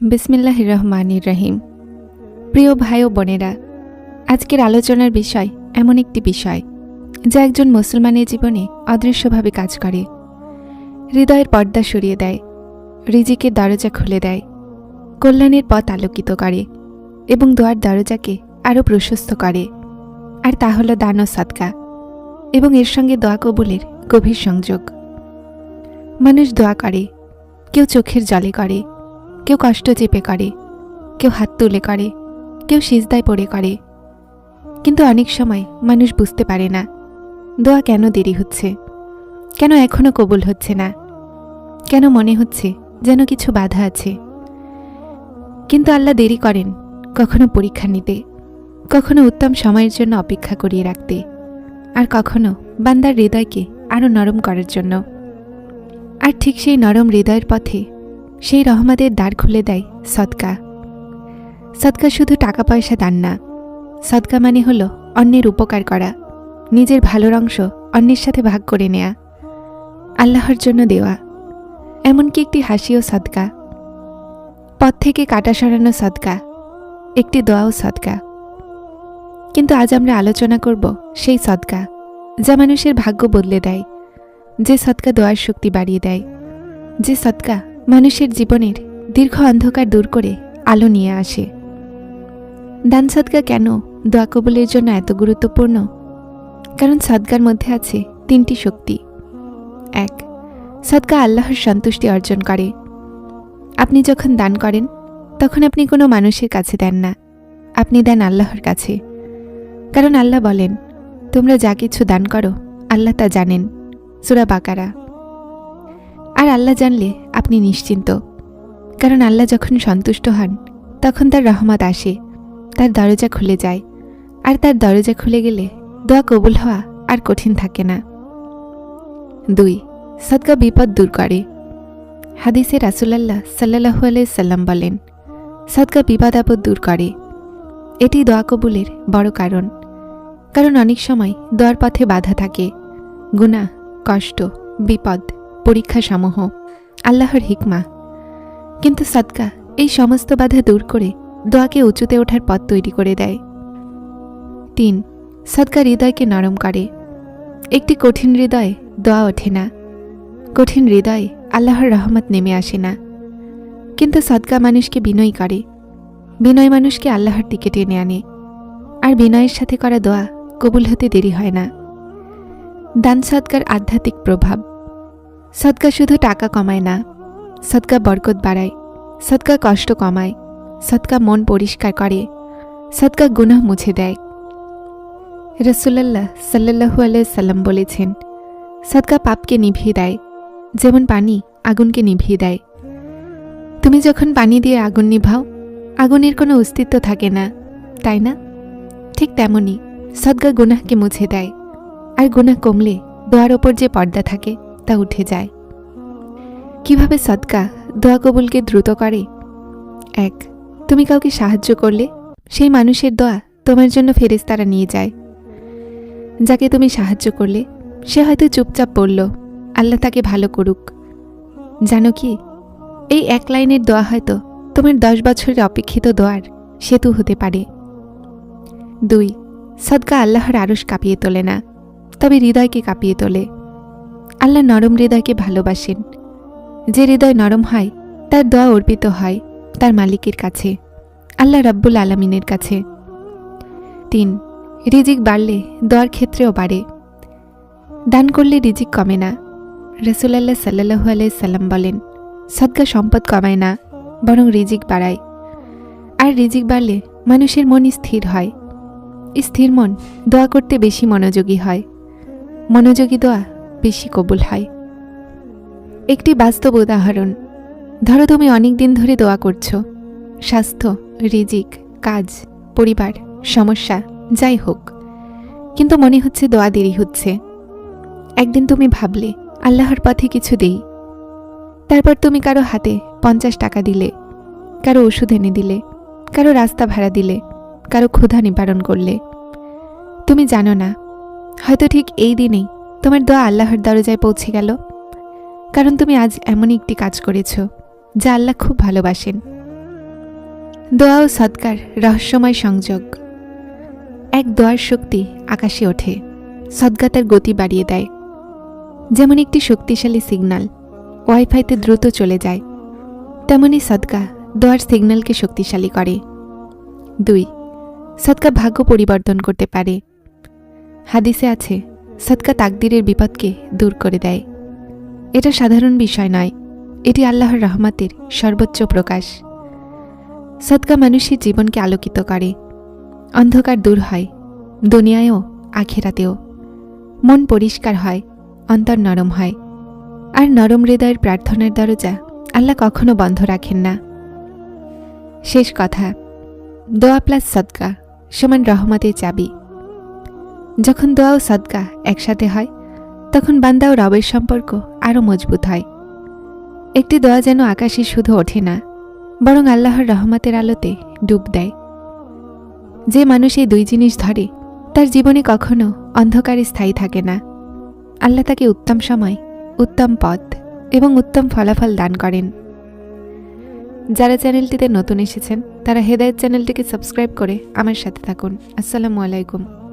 বিসমিল্লাহ রহমানির রহিম। প্রিয় ভাই ও বোনেরা, আজকের আলোচনার বিষয় এমন একটি বিষয় যা একজন মুসলমানের জীবনে অদৃশ্যভাবে কাজ করে। হৃদয়ের পর্দা সরিয়ে দেয়, রিজিকের দরজা খুলে দেয়, কল্যাণের পথ আলোকিত করে এবং দোয়ার দরজাকে আরও প্রশস্ত করে। আর তা হল দান ও সৎকা এবং এর সঙ্গে দোয়া কবুলের গভীর সংযোগ। মানুষ দোয়া করে, কেউ চোখের জলে করে কেউ কষ্ট চেপে করে, কেউ হাত তুলে করে, কেউ সিজদায় পড়ে করে। কিন্তু অনেক সময় মানুষ বুঝতে পারে না, দোয়া কেন দেরি হচ্ছে? কেন এখনও কবুল হচ্ছে না? কেন মনে হচ্ছে যেন কিছু বাধা আছে? কিন্তু আল্লাহ দেরি করেন কখনো পরীক্ষা নিতে, কখনো উত্তম সময়ের জন্য অপেক্ষা করিয়ে রাখতে, আর কখনো বান্দার হৃদয়কে আরও নরম করার জন্য। আর ঠিক সেই নরম হৃদয়ের পথে সেই রহমাদের দ্বার খুলে দেয় সদকা সদকা শুধু টাকা পয়সা দান না। সদকা মানে হলো অন্যের উপকার করা, নিজের ভালোর অংশ অন্যের সাথে ভাগ করে নেয়া, আল্লাহর জন্য দেওয়া। এমনকি একটি হাসিও সদকা পথ থেকে কাটা সরানো সদকা একটি দোয়াও সদকা কিন্তু আজ আমরা আলোচনা করব সেই সদকা যা মানুষের ভাগ্য বদলে দেয়, যে সদকা দোয়ার শক্তি বাড়িয়ে দেয়, যে সদকা মানুষের জীবনের দীর্ঘ অন্ধকার দূর করে আলো নিয়ে আসে। দান সদকা কেন দোয়া কবুলের জন্য এত গুরুত্বপূর্ণ? কারণ সদকার মধ্যে আছে তিনটি শক্তি। এক সদকা আল্লাহর সন্তুষ্টি অর্জন করে। আপনি যখন দান করেন, তখন আপনি কোনো মানুষের কাছে দেন না। আপনি দেন আল্লাহর কাছে। কারণ আল্লাহ বলেন, তোমরা যা কিছু দান করো, আল্লাহ তা জানেন। সুরা বাকারা। আর আল্লাহ জানলে আপনি নিশ্চিন্ত। কারণ আল্লাহ যখন সন্তুষ্ট হন, তখন তার রহমত আসে, তার দরজা খুলে যায়। আর তার দরজা খুলে গেলে দোয়া কবুল হওয়া আর কঠিন থাকে না। দুই, সদকা বিপদ দূর করে। হাদিসে রাসুলাল্লাহ সাল্লাহু সাল্লাম বলেন, সদকা বিপদ আপদ দূর করে। এটি দোয়া কবুলের বড় কারণ। কারণ অনেক সময় দোয়ার পথে বাধা থাকে। গুণা কষ্ট, বিপদ পরীক্ষা সমূহ আল্লাহর হিকমা। কিন্তু সদকা এই সমস্ত বাধা দূর করে দোয়াকে উঁচুতে ওঠার পথ তৈরি করে দেয়। তিন, সদকা হৃদয়কে নরম করে। একটি কঠিন হৃদয়ে দোয়া ওঠে না। কঠিন হৃদয়ে আল্লাহর রহমত নেমে আসে না। কিন্তু সদকা মানুষকে বিনয় করে। বিনয় মানুষকে আল্লাহর দিকে টেনে আনে। আর বিনয়ের সাথে করা দোয়া কবুল হতে দেরি হয় না। দান সদকার আধ্যাত্মিক প্রভাব। সদকা শুধু টাকা কমায় না সদকা বরকত বাড়ায় সদকা কষ্ট কমায় সদকা মন পরিষ্কার করে সদকা গুনাহ মুছে দেয়। রসুল্লাহ সাল্লাহু সাল্লাম বলেছেন সদকা পাপকে নিভিয়ে দেয়, যেমন পানি আগুনকে নিভিয়ে দেয়। তুমি যখন পানি দিয়ে আগুন নিভাও, আগুনের কোনো অস্তিত্ব থাকে না, তাই না? ঠিক তেমনই সদকা গুনাহকে মুছে দেয়, আর গুনাহ কমলে দোয়ার ওপর যে পর্দা থাকে তা উঠে যায়। কীভাবে সদকা দোয়া কবুলকে দ্রুত করে? এক, তুমি কাউকে সাহায্য করলে সেই মানুষের দোয়া তোমার জন্য ফেরেস্তারা নিয়ে যায়। যাকে তুমি সাহায্য করলে সে হয়তো চুপচাপ বলল, আল্লাহ তাকে ভালো করুক। জানো কি, এই এক লাইনের দোয়া হয়তো তোমার দশ বছরের অপেক্ষিত দোয়ার সেতু হতে পারে। দুই, সদকা আল্লাহর আরস কাঁপিয়ে তোলে না, তবে হৃদয়কে কাঁপিয়ে তোলে। আল্লাহ নরম হৃদয়কে ভালোবাসেন। যে হৃদয় নরম হয়, তার দোয়া অর্পিত হয় তার মালিকের কাছে, আল্লাহ রাব্বুল আলমিনের কাছে। তিন, রিজিক বাড়লে দোয়ার ক্ষেত্রেও বাড়ে। দান করলে রিজিক কমে না। রসুলাল্লাহ সাল্লাহু আলাই সাল্লাম বলেন, সদকা সম্পদ কমায় না, বরং রিজিক বাড়ায়। আর রিজিক বাড়লে মানুষের মন স্থির হয়। স্থির মন দোয়া করতে বেশি মনোযোগী হয়। মনোযোগী দোয়া বেশি কবুল হয়। একটি বাস্তব উদাহরণ। ধরো তুমি অনেক দিন ধরে দোয়া করছ। স্বাস্থ্য, রিজিক, কাজ, পরিবার, সমস্যা, যাই হোক। কিন্তু মনে হচ্ছে দোয়া দেরি হচ্ছে। একদিন তুমি ভাবলে, আল্লাহর পথে কিছু দেই। তারপর তুমি কারও হাতে পঞ্চাশ টাকা দিলে, কারও ওষুধ এনে দিলে, কারও রাস্তা ভাড়া দিলে, কারও ক্ষুধা নিবারণ করলে। তুমি জানো না, হয়তো ঠিক এই দিনেই তোমার দোয়া আল্লাহর দরজায় পৌঁছে গেল। কারণ তুমি আজ এমন একটি কাজ করেছ, যা আল্লাহ খুব ভালোবাসেন। দোয়া ও সৎকার রহস্যময় সংযোগ। এক দোয়ার শক্তি আকাশে ওঠে সদ্গা তার গতি বাড়িয়ে দেয়। যেমন একটি শক্তিশালী সিগনাল, ওয়াইফাইতে দ্রুত চলে যায়, তেমনি সদকা দোয়ার সিগন্যালকে শক্তিশালী করে। দুই সদকা ভাগ্য পরিবর্তন করতে পারে। হাদিসে আছে সদকা তাকদিরের বিপদকে দূর করে দেয়। এটা সাধারণ বিষয় নয়, এটি আল্লাহর রহমতের সর্বোচ্চ প্রকাশ। সদকা মানুষের জীবনকে আলোকিত করে, অন্ধকার দূর হয়, দুনিয়ায়ও, আখেরাতেও। মন পরিষ্কার হয়, অন্তর নরম হয়। আর নরম হৃদয়ের প্রার্থনার দরজা আল্লাহ কখনো বন্ধ রাখেন না। শেষ কথা, দোয়া প্লাস সদকা সমান রহমতের চাবি। যখন দোয়া ও সদকা একসাথে হয়, তখন বান্দা ও রবের সম্পর্ক আরও মজবুত হয়। একটি দোয়া যেন আকাশে শুধু ওঠে না, বরং আল্লাহর রহমতের আলোতে ডুব দেয়। যে মানুষ এই দুই জিনিস ধরে, তার জীবনে কখনো অন্ধকারে স্থায়ী থাকে না। আল্লাহ তাকে উত্তম সময়, উত্তম পথ এবং উত্তম ফলাফল দান করেন। যারা চ্যানেলটিতে নতুন এসেছেন, তারা হেদায়ত চ্যানেলটিকে সাবস্ক্রাইব করে আমার সাথে থাকুন। আসসালামু আলাইকুম।